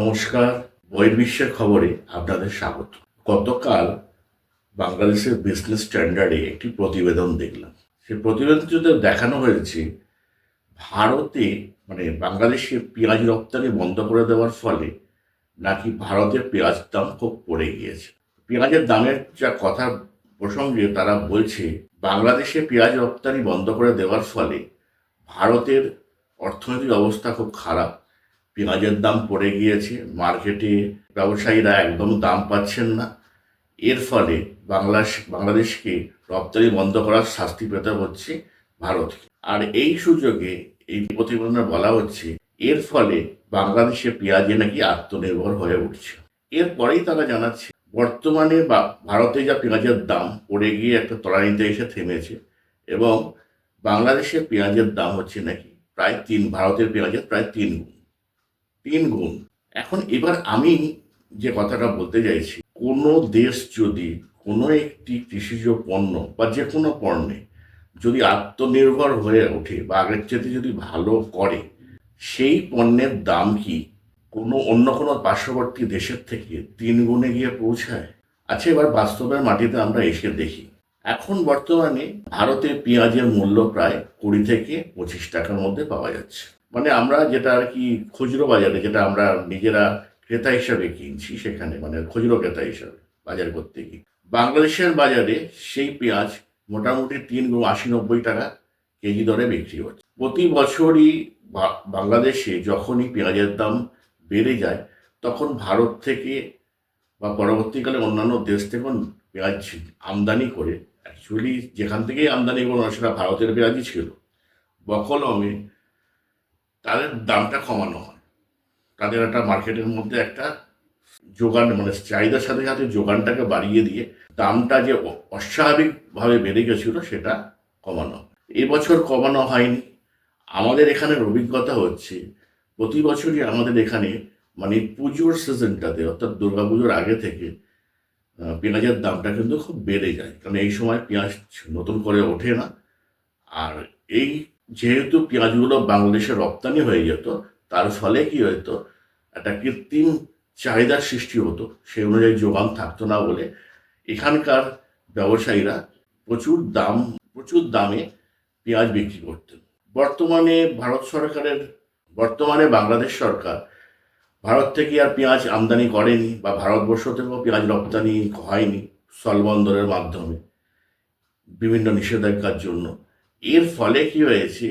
নমস্কার বহির্বিশ্বের খবরে আপনাদের স্বাগত। গতকাল বাংলাদেশের বিজনেস স্ট্যান্ডার্ডে একটি প্রতিবেদন দেখলাম। সেই প্রতিবেদনটিতে দেখানো হয়েছে, ভারতে মানে বাংলাদেশে পেঁয়াজ রপ্তানি বন্ধ করে দেওয়ার ফলে নাকি ভারতের পেঁয়াজ দাম খুব পড়ে গিয়েছে। পেঁয়াজের দামের যা কথা প্রসঙ্গে তারা বলছে, বাংলাদেশে পেঁয়াজ রপ্তানি বন্ধ করে দেওয়ার ফলে ভারতের অর্থনৈতিক অবস্থা খুব খারাপ। পেঁয়াজের দাম পড়ে গিয়েছে, মার্কেটে ব্যবসায়ীরা একদম দাম পাচ্ছেন না। এর ফলে বাংলাদেশ বাংলাদেশকে রপ্তানি বন্ধ করার শাস্তি পেতে হচ্ছে ভারতকে। আর এই সুযোগে এই প্রতিবেদনে বলা হচ্ছে, এর ফলে বাংলাদেশে পেঁয়াজে নাকি আত্মনির্ভর হয়ে উঠছে। এরপরেই তারা জানাচ্ছে, বর্তমানে বা, ভারতে যা পেঁয়াজের দাম পড়ে গিয়ে একটা তলানিতে এসে থেমেছে এবং বাংলাদেশে পেঁয়াজের দাম হচ্ছে নাকি প্রায় তিন, ভারতের পেঁয়াজের প্রায় তিন গুণ। তিন গুণ। এখন এবার আমি যে কথাটা বলতে চাইছি, কোনো দেশ যদি কোনো একটি কৃষিজ পণ্য বা যে কোনো পণ্যে যদি আত্মনির্ভর হয়ে ওঠে বা আগের চেয়ে যদি ভালো করে, সেই পণ্যের দাম কি কোনো অন্য কোনো পার্শ্ববর্তী দেশের থেকে তিন গুণে গিয়ে পৌঁছায়? আচ্ছা এবার বাস্তবের মাটিতে আমরা এসে দেখি। এখন বর্তমানে ভারতে পেঁয়াজের মূল্য প্রায় কুড়ি থেকে পঁচিশ টাকার মধ্যে পাওয়া যাচ্ছে। মানে আমরা যেটা আর কি খুচরো বাজারে, যেটা আমরা নিজেরা ক্রেতা হিসাবে কিনছি সেখানে মানে খুচরো ক্রেতা হিসাবে বাজার করতে গিয়ে। বাংলাদেশের বাজারে সেই পেঁয়াজ মোটামুটি তিন আশি নব্বই টাকা কেজি দরে বিক্রি হচ্ছে। প্রতি বছরই বাংলাদেশে যখনই পেঁয়াজের দাম বেড়ে যায়, তখন ভারত থেকে বা পরবর্তীকালে অন্যান্য দেশ থেকে পেঁয়াজ আমদানি করে অ্যাকচুয়ালি যেখান থেকেই আমদানি করো সেটা ভারতের পেঁয়াজই ছিল। বকলমে তাদের দামটা কমানো হয়। তাদের একটা মার্কেটের মধ্যে একটা যোগান মানে চাহিদার সাথে সাথে যোগানটাকে বাড়িয়ে দিয়ে দামটা যে অস্বাভাবিকভাবে বেড়ে গেছিল সেটা কমানো। এবছর কমানো হয়নি। আমাদের এখানের অভিজ্ঞতা হচ্ছে, প্রতি বছরই আমাদের এখানে মানে পুজোর সিজনটাতে অর্থাৎ দুর্গাপুজোর আগে থেকে পেঁয়াজের দামটা কিন্তু খুব বেড়ে যায়। কারণ এই সময় পেঁয়াজ নতুন করে ওঠে না। আর এই যেহেতু পেঁয়াজগুলো বাংলাদেশে রপ্তানি হয়ে যেত, তার ফলে কি হতো? একটা কৃত্রিম চাহিদার সৃষ্টি হতো, সেই অনুযায়ী যোগান থাকতো না বলে। এখানকার ব্যবসায়ীরা প্রচুর দাম, প্রচুর দামে পেঁয়াজ বিক্রি করতেন। বর্তমানে ভারত সরকারের, বর্তমানে বাংলাদেশ সরকার ভারত থেকে আর পেঁয়াজ আমদানি করেনি বা ভারতবর্ষ থেকেও পেঁয়াজ রপ্তানি হয়নি স্থলবন্দরের মাধ্যমে। বিভিন্ন নিষেধাজ্ঞার জন্য এর ফলে কি হয়েছে?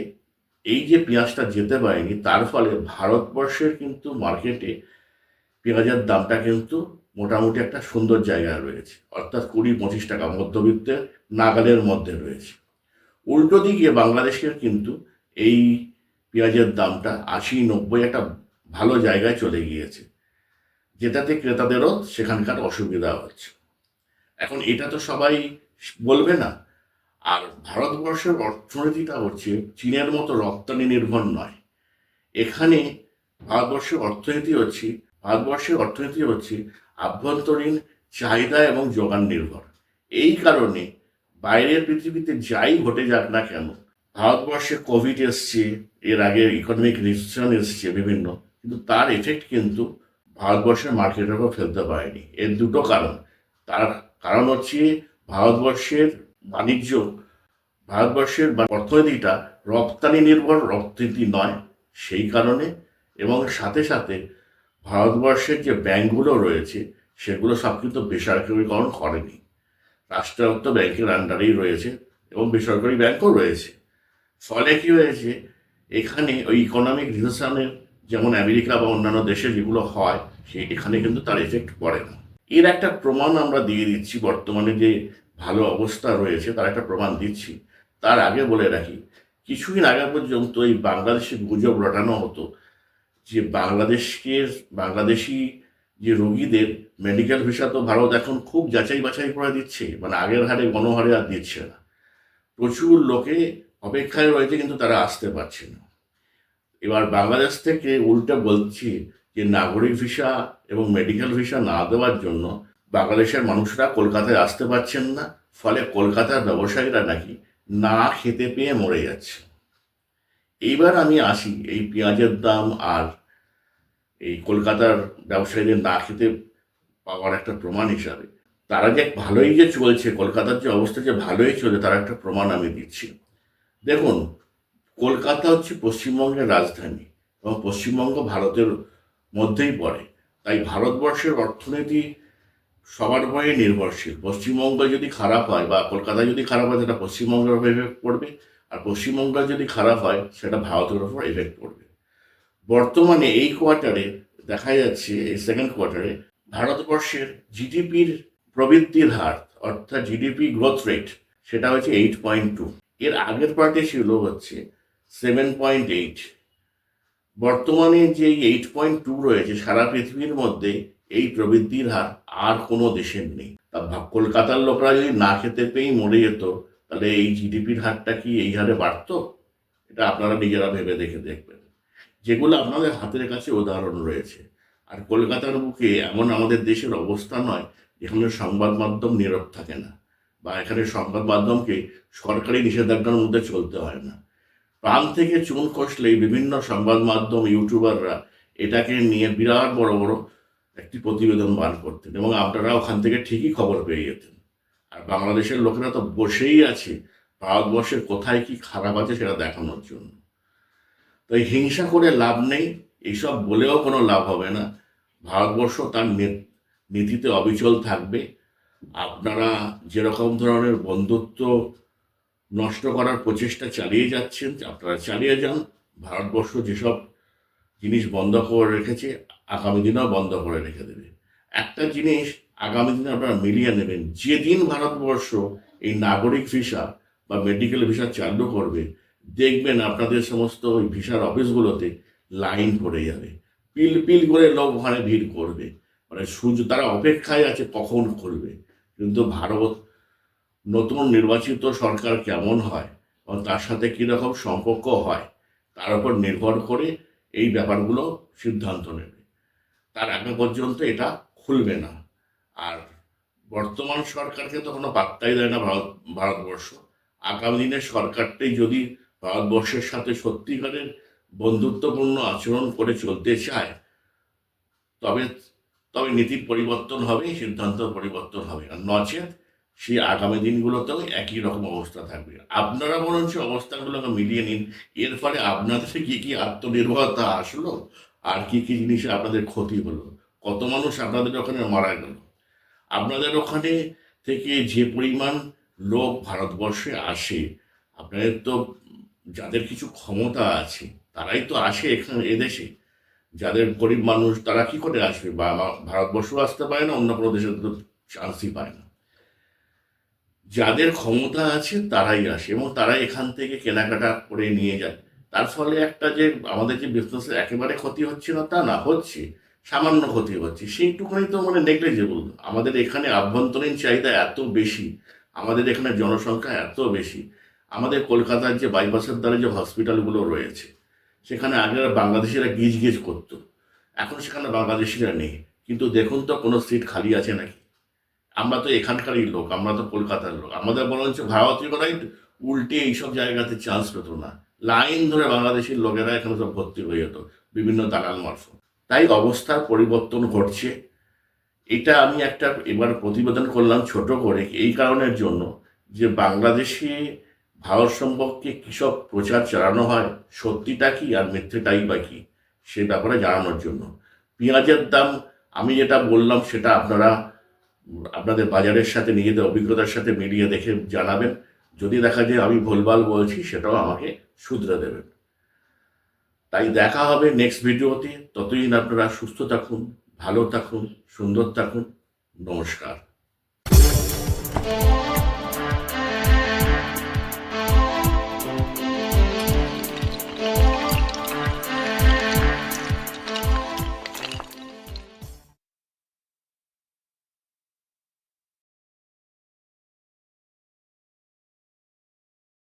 এই যে পেঁয়াজটা যেতে পারেনি, তার ফলে ভারতবর্ষের কিন্তু মার্কেটে পেঁয়াজের দামটা কিন্তু মোটামুটি একটা সুন্দর জায়গায় রয়েছে। অর্থাৎ কুড়ি পঁচিশ টাকা মধ্যবিত্তের নাগালের মধ্যে রয়েছে। উল্টো দিকে বাংলাদেশের কিন্তু এই পেঁয়াজের দামটা আশি নব্বই একটা ভালো জায়গায় চলে গিয়েছে। যেটাতে ক্রেতাদেরও সেখানকার অসুবিধা হচ্ছে। এখন এটা তো সবাই বলবে না আর ভারতবর্ষের অর্থনীতিটা হচ্ছে চীনের মতো রপ্তানি নির্ভর নয়। এখানে ভারতবর্ষের অর্থনীতি হচ্ছে, ভারতবর্ষের অর্থনীতি হচ্ছে আভ্যন্তরীণ চাহিদা এবং যোগান নির্ভর। এই কারণে বাইরের পৃথিবীতে যাই ঘটে যাক না কেন, ভারতবর্ষে কোভিড এসছে, এর আগে ইকোনমিক রিসেশন এসছে বিভিন্ন, কিন্তু তার এফেক্ট কিন্তু ভারতবর্ষের মার্কেটের উপর ফেলতে পারেনি। এর দুটো কারণ। তার কারণ হচ্ছে ভারতবর্ষের বাণিজ্য, ভারতবর্ষের অর্থনীতিটা রপ্তানি নির্ভর অর্থনীতি নয় সেই কারণে এবং সাথে সাথে ভারতবর্ষের যে ব্যাংকগুলো রয়েছে সেগুলো সব কিন্তু বেসরকারিকরণ করেনি। রাষ্ট্রায়ত্ত ব্যাংকের আন্ডারেই রয়েছে এবং বেসরকারি ব্যাংকও রয়েছে। ফলে কী হয়েছে? এখানে ওই ইকোনমিক রিসেশনের যেমন আমেরিকা বা অন্যান্য দেশে যেগুলো হয়, সে এখানে কিন্তু তার এফেক্ট পড়ে না। এর একটা প্রমাণ আমরা দিয়ে দিচ্ছি বর্তমানে যে ভালো অবস্থা রয়েছে, তার একটা প্রমাণ দিচ্ছি। তার আগে বলে রাখি, কিছুদিন আগে পর্যন্ত এই বাংলাদেশে গুজব রটানো হতো যে বাংলাদেশকে, বাংলাদেশি যে রোগীদের মেডিকেল ভিসা তো ভারত এখন খুব যাচাই বাছাই করে দিচ্ছে মানে আগের হারে গণহারে আর দিচ্ছে না। প্রচুর লোকে অপেক্ষায় রয়েছে কিন্তু তারা আসতে পারছে না। এবার বাংলাদেশ থেকে উল্টে বলছি যে নাগরিক ভিসা এবং মেডিকেল ভিসা না দেওয়ার জন্য বাংলাদেশের মানুষরা কলকাতায় আসতে পারছেন না, ফলে কলকাতার ব্যবসায়ীরা নাকি না খেতে পেয়ে মরে যাচ্ছে। এইবার আমি আসি এই পেঁয়াজের দাম আর এই কলকাতার ব্যবসায়ীদের না খেতে পাওয়ার একটা প্রমাণ হিসাবে। তারা যে ভালোই যে চলছে, কলকাতার যে অবস্থা যে ভালোই চলে তার একটা প্রমাণ আমি দিচ্ছি। দেখুন, কলকাতা হচ্ছে পশ্চিমবঙ্গের রাজধানী এবং পশ্চিমবঙ্গ ভারতের মধ্যেই পড়ে। তাই ভারতবর্ষের অর্থনীতি সবার উপরে নির্ভরশীল। পশ্চিমবঙ্গ যদি খারাপ হয় বা কলকাতা যদি খারাপ হয়, সেটা পশ্চিমবঙ্গের উপর এফেক্ট পড়বে। আর পশ্চিমবঙ্গ যদি খারাপ হয়, সেটা ভারতের উপর এফেক্ট পড়বে। বর্তমানে এই কোয়ার্টারে দেখা যাচ্ছে, এই সেকেন্ড কোয়ার্টারে ভারতবর্ষের জিডিপির প্রবৃদ্ধির হার, অর্থাৎ জিডিপি গ্রোথ রেট সেটা হচ্ছে এইট পয়েন্ট টু এর আগের পার্টে ছিল হচ্ছে সেভেন পয়েন্ট এইট বর্তমানে যে এইট পয়েন্ট টু রয়েছে, সারা পৃথিবীর মধ্যে এই প্রবৃদ্ধির হার আর কোনো দেশের নেই। তা কলকাতার লোকরা যদি না খেতে পেয়েই মরে যেত, তাহলে এই জিডিপির হারটা কি এই হারে বাড়তো? এটা আপনারা নিজেরা ভেবে দেখে দেখবেন। যেগুলো আপনাদের হাতের কাছে উদাহরণ রয়েছে। আর কলকাতার বুকে এমন আমাদের দেশের অবস্থা নয়, যেখানে সংবাদ মাধ্যম নীরব থাকে না, বা এখানে সংবাদ মাধ্যমকে সরকারি নিষেধাজ্ঞার মধ্যে চলতে হয় না। প্রাণ থেকে চুন খসলেই বিভিন্ন সংবাদ মাধ্যম, ইউটিউবাররা এটাকে নিয়ে বিরাট বড় বড় একটি প্রতিবেদন বার করতেন এবং আপনারা ওখান থেকে ঠিকই খবর পেয়ে যেতেন। আর বাংলাদেশের লোকেরা তো বসেই আছে ভারতবর্ষের কোথায় কি খারাপ আছে সেটা দেখানোর জন্য। তাই হিংসা করে লাভ নেই, এইসব বলেও কোনো লাভ হবে না। ভারতবর্ষ তার নীতিতে অবিচল থাকবে। আপনারা যেরকম ধরনের বন্ধুত্ব নষ্ট করার প্রচেষ্টা চালিয়ে যাচ্ছেন, আপনারা চালিয়ে যান। ভারতবর্ষ যেসব জিনিস বন্ধ করে রেখেছে, আগামী দিনেও বন্ধ করে রেখে দেবে। একটা জিনিস আগামী দিনে আপনারা মিলিয়ে নেবেন। যেদিন ভারতবর্ষ এই নাগরিক ভিসা বা মেডিকেল ভিসা চালু করবে, দেখবেন আপনাদের সমস্ত ওই ভিসার অফিসগুলোতে লাইন পড়ে যাবে। পিল পিল করে লোক ওখানে ভিড় করবে। মানে সূর্য, তারা অপেক্ষায় আছে কখন খুলবে কিন্তু ভারত নতুন নির্বাচিত সরকার কেমন হয় এবং তার সাথে কীরকম সম্পর্ক হয়, তার উপর নির্ভর করে এই ব্যাপারগুলো সিদ্ধান্ত নেবে। তার আগে পর্যন্ত এটা খুলবে না। আর বর্তমান সরকারকে তো কোনো পাত্তাই দেয় না ভারত, ভারতবর্ষ। আগামী দিনের সরকারটাই যদি ভারতবর্ষের সাথে সত্যিকারের বন্ধুত্বপূর্ণ আচরণ করে চলতে চায়, তবে তবে নীতির পরিবর্তন হবে সিদ্ধান্ত পরিবর্তন হবে। আর নচেত সেই আগামী দিনগুলোতেও একই রকম অবস্থা থাকবে। আপনারা বরঞ্চ অবস্থাগুলোকে মিলিয়ে নিন। এর ফলে আপনাদের কি কি আত্মনির্ভরতা আসলো? আর কি কি জিনিসে আপনাদের ক্ষতি হলো? কত মানুষ আপনাদের ওখানে মারা গেল? আপনাদের ওখানে থেকে যে পরিমাণ লোক ভারতবর্ষে আসে, আপনাদের তো যাদের কিছু ক্ষমতা আছে, তারাই তো আসে এখানে এদেশে। যাদের গরিব মানুষ তারা কি করে আসবে? বা ভারতবর্ষ আসতে পারে না, অন্য কোনো তো চান্সই পায় না। যাদের ক্ষমতা আছে তারাই আসে এবং তারা এখান থেকে কেনাকাটা করে নিয়ে যায় তার ফলে একটা যে আমাদের যে বিজনেসের একেবারে ক্ষতি হচ্ছে না, তা না, হচ্ছে। সামান্য ক্ষতি হচ্ছে। সেইটুকুনি তো মানে নেগলেজেবল আমাদের এখানে আভ্যন্তরীণ চাহিদা এত বেশি, আমাদের এখানে জনসংখ্যা এত বেশি। আমাদের কলকাতার যে বাইপাসের দ্বারা যে হসপিটালগুলো রয়েছে, সেখানে আগে বাংলাদেশিরা গিজ গিজ করতো। এখন সেখানে বাংলাদেশিরা নেই। কিন্তু দেখুন তো কোনো সিট খালি আছে নাকি? আমরা তো এখানকারই লোক, আমরা তো কলকাতার লোক। আমাদের বরঞ্চ ভারতীয়রাই উল্টে এইসব জায়গাতে চান্স পেত না। লাইন ধরে বাংলাদেশের লোকেরা এখানে সব ভর্তি হয়ে যেত, বিভিন্ন দালাল মারফত। তাই অবস্থার পরিবর্তন ঘটছে। এটা আমি একটা এবার প্রতিবেদন করলাম ছোট করে, এই কারণের জন্য যে বাংলাদেশে ভারত সম্পর্কে কীসব প্রচার চালানো হয়, সত্যিটা কি আর মিথ্যেটাই বা কি, সে ব্যাপারে জানানোর জন্য। পেঁয়াজের দাম, আমি যেটা বললাম সেটা আপনারা আপনাদের বাজারের সাথে, নিজেদের অভিজ্ঞতার সাথে মিলিয়ে দেখে জানাবেন। যদি দেখা যায় আমি ভুলভাল বলছি, সেটাও আমাকে শুধরে দেবেন। তাই দেখা হবে নেক্সট ভিডিওতে। ততদিন আপনারা সুস্থ থাকুন, ভালো থাকুন, সুন্দর থাকুন। নমস্কার।